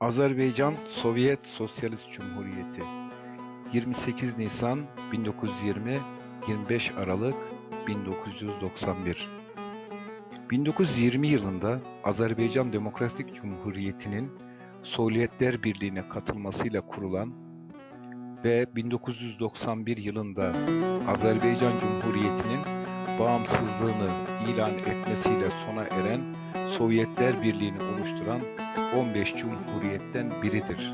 Azerbaycan Sovyet Sosyalist Cumhuriyeti. 28 Nisan 1920 25 Aralık 1991 1920 yılında Azerbaycan Demokratik Cumhuriyeti'nin Sovyetler Birliği'ne katılmasıyla kurulan ve 1991 yılında Azerbaycan Cumhuriyeti'nin bağımsızlığını ilan etmesiyle sona eren Sovyetler Birliği'ni oluşturan 15 cumhuriyetten biridir.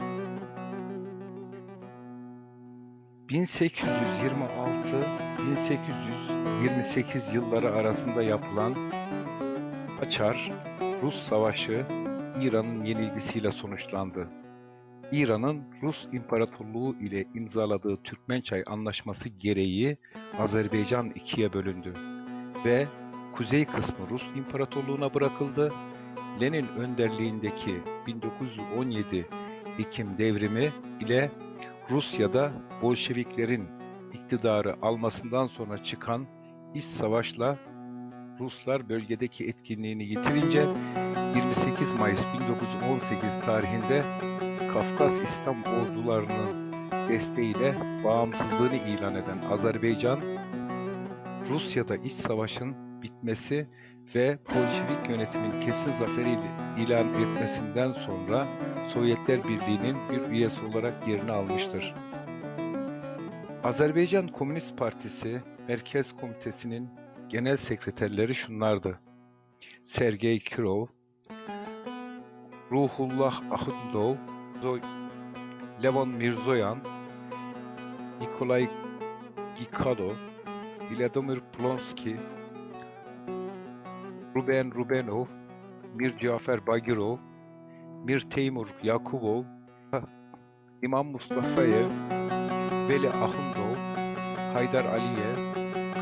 1826-1828 yılları arasında yapılan Açar Rus Savaşı İran'ın yenilgisiyle sonuçlandı. İran'ın Rus İmparatorluğu ile imzaladığı Türkmençay Anlaşması gereği Azerbaycan ikiye bölündü ve kuzey kısmı Rus İmparatorluğu'na bırakıldı. Lenin önderliğindeki 1917 Ekim devrimi ile Rusya'da Bolşeviklerin iktidarı almasından sonra çıkan iç savaşla Ruslar bölgedeki etkinliğini yitirince 28 Mayıs 1918 tarihinde Kafkas İslam ordularının desteğiyle bağımsızlığını ilan eden Azerbaycan, Rusya'da iç savaşın bitmesi ve Bolşevik yönetimin kesin zaferi ilan etmesinden sonra Sovyetler Birliği'nin bir üyesi olarak yerini almıştır. Azerbaycan Komünist Partisi Merkez Komitesi'nin genel sekreterleri şunlardı. Sergey Kirov, Ruhullah Ahundov, Levon Mirzoyan, Nikolay Gikado, Vladimir Plonsky, Ruben Rubenov, Mir Cafer Bagirov, Mir Teymur Yakubov, İmam Mustafayev, Veli Ahundov, Haydar Aliyev,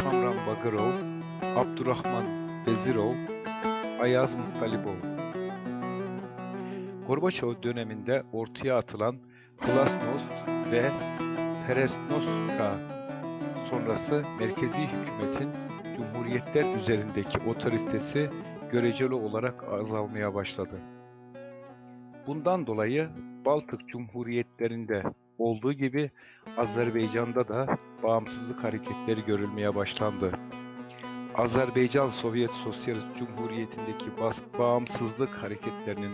Kamran Bagirov, Abdurrahman Bezirov, Ayaz Muhtalibov. Gorbaçov döneminde ortaya atılan Glasnost ve Perestroika sonrası merkezi hükümetin cumhuriyetler üzerindeki otoritesi göreceli olarak azalmaya başladı. Bundan dolayı Baltık Cumhuriyetlerinde olduğu gibi Azerbaycan'da da bağımsızlık hareketleri görülmeye başlandı. Azerbaycan Sovyet Sosyalist Cumhuriyeti'ndeki bağımsızlık hareketlerinin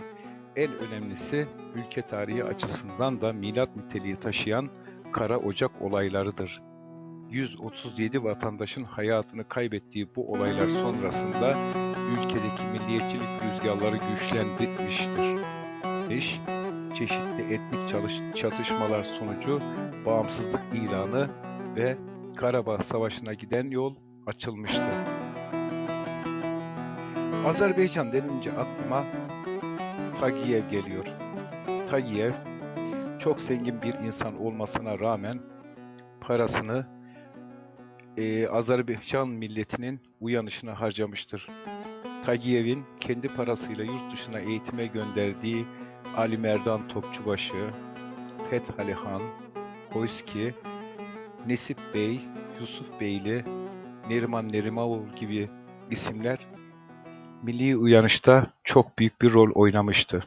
en önemlisi ülke tarihi açısından da milat niteliği taşıyan Kara Ocak olaylarıdır. 137 vatandaşın hayatını kaybettiği bu olaylar sonrasında ülkedeki milliyetçilik rüzgarları güçlenmiştir. İş, çeşitli etnik çalış çatışmalar sonucu bağımsızlık ilanı ve Karabağ Savaşı'na giden yol açılmıştı. Azerbaycan denince aklıma Tagiyev geliyor. Tagiyev çok zengin bir insan olmasına rağmen parasını e, Azerbaycan milletinin uyanışına harcamıştır. Tagiyev'in kendi parasıyla yurt dışına eğitime gönderdiği Ali Merdan Topçubaşı, Fethali Han, Koyski, Nesip Bey, Yusuf Beyli, Neriman Nerimavul gibi isimler milli uyanışta çok büyük bir rol oynamıştı.